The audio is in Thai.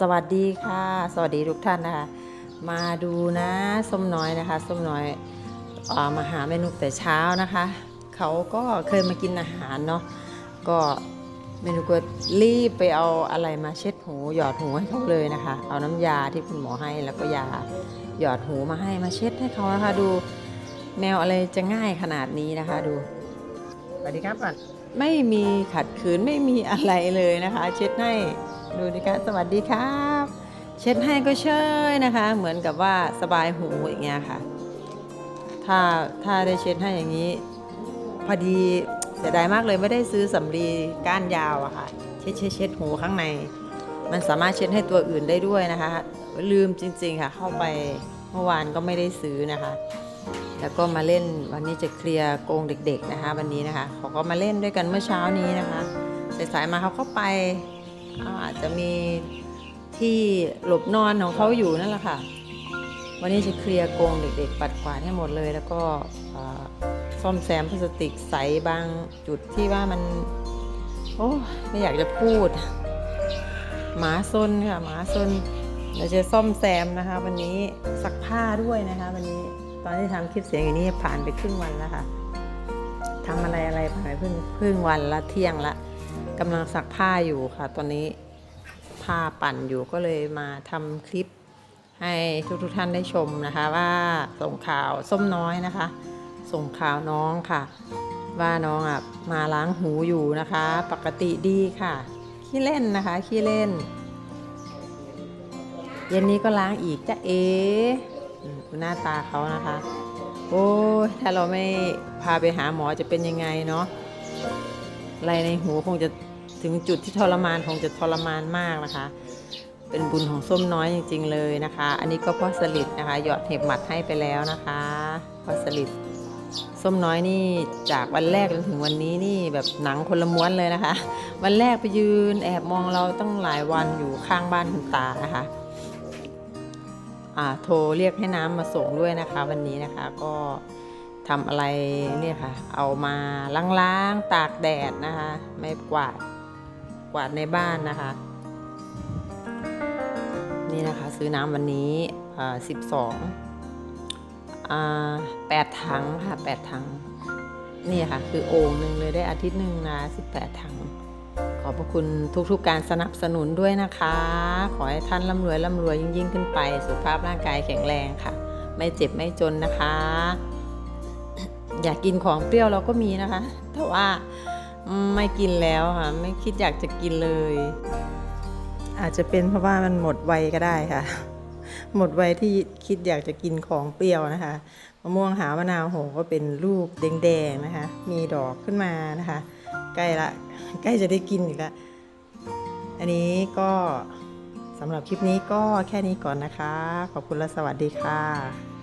สวัสดีค่ะ สวัสดีทุกท่านนะคะ มาดูนะส้มน้อยนะคะส้มน้อยอามาหาเมนูแต่เช้านะคะ เขาก็เคยมากินอาหารเนาะก็เมนูก็รีบไปเอาอะไรมาเช็ดหูหยอดหูให้เขาเลยนะคะ เอาน้ำยาที่คุณหมอให้แล้วก็ยาหยอดหูมาให้มาเช็ดให้เขานะคะดูแมวอะไรจะง่ายขนาดนี้นะคะดูสวัสดีครับก่อนไม่มีขัดขืนไม่มีอะไรเลยนะคะ เช็ดให้ ดูดิคะสวัสดีครับ เช็ดให้ก็เชยนะคะ เหมือนกับว่าสบายหูอย่างเงี้ยค่ะ ถ้าถ้าได้เช็ดให้อย่างนี้ พอดีเสียดายมากเลยไม่ได้ซื้อสำลีก้านยาวอะค่ะ เช็ดเช็ดเช็ดหูข้างใน มันสามารถเช็ดให้ตัวอื่นได้ด้วยนะคะ ลืมจริงๆค่ะ เข้าไปเมื่อวานก็ไม่ได้ซื้อนะคะ แล้วก็มาเล่นวันนี้จะเคลียร์โกงเด็ก ๆนะคะ วันนี้นะคะเขาก็มาเล่นด้วยกันเมื่อเช้านี้นะคะสายๆมาเขาก็ไป อาจจะมีที่หลบนอนของเขาอยู่นั่นแหละค่ะ วันนี้จะเคลียร์โกงเด็ก ๆ ปัดกวาดให้หมดเลย แล้วก็ซ่อมแซมพลาสติกใสบางจุดที่ว่ามันโอ้ไม่อยากจะพูด หมาซนค่ะหมาซนเราจะซ่อมแซมนะคะ วันนี้ซักผ้าด้วยนะคะ วันนี้ตอนที่ทำคลิปเสียงอย่างนี้ผ่านไปครึ่งวันแล้วค่ะทำอะไรอะไรผ่านไปเพิ่งครึ่งวันละเที่ยงละ กำลังซักผ้าอยู่ค่ะ ตอนนี้ผ้าปั่นอยู่ก็เลยมาทำคลิปให้ทุกๆทท่านได้ชมนะคะ ว่าส่งข่าวส้มน้อยนะคะ ส่งข่าวน้องค่ะ ว่าน้องอะมาล้างหูอยู่นะคะ ปกติดีค่ะขี้เล่นนะคะขี้เล่น เย็นนี้ก็ล้างอีกจ้ะเออืมดูหน้าตาเขานะคะ โอ้ยถ้าเราไม่พาไปหาหมอจะเป็นยังไงเนาะอะไรในหูคงจะ ถึงจุดที่ทรมานคงจะทรมานมากนะคะ เป็นบุญของส้มน้อยจริง ๆ เลยนะคะ อันนี้ก็พ่อสลิดนะคะ หยอดเห็บหมัดให้ไปแล้วนะคะพ่อสลิดส้มน้อยนี่จากวันแรกจนถึงวันนี้นี่แบบหนังคนละม้วนเลยนะคะ วันแรกไปยืนแอบมองเราตั้งหลายวันอยู่ข้างบ้านคุณตานะคะโทรเรียกให้น้ำมาส่งด้วยนะคะ วันนี้นะคะก็ทำอะไรเนี่ยค่ะ เอามาล้างๆ ตากแดดนะคะ ไม่กวาด กวาดในบ้านนะคะ นี่นะคะซื้อน้ำวันนี้อ่าสิบสองแปดถังค่ะแปดถัง นี่ค่ะ คือโอ่งหนึ่งเลยได้อาทิตย์หนึ่งนะสิบแปดถัง ขอบพระคุณทุกๆการสนับสนุนด้วยนะคะ ขอให้ท่านร่ำรวยร่ำรวยยิ่งยิ่งขึ้นไป สุขภาพร่างกายแข็งแรงค่ะ ไม่เจ็บไม่จนนะคะ อยากกินของเปรี้ยวเราก็มีนะคะ แต่ว่า ไม่กินแล้วค่ะ ไม่คิดอยากจะกินเลย อาจจะเป็นเพราะว่ามันหมดวัยก็ได้ค่ะ หมดวัยที่คิดอยากจะกินของเปรี้ยวนะคะมะม่วงหาวมะนาวโหก็เป็นลูกแดงๆนะคะ มีดอกขึ้นมานะคะ ใกล้ละใกล้จะได้กินอีกล้วอันนี้ก็สำหรับคลิปนี้ก็แค่นี้ก่อนนะคะ ขอบคุณและสวัสดีค่ะ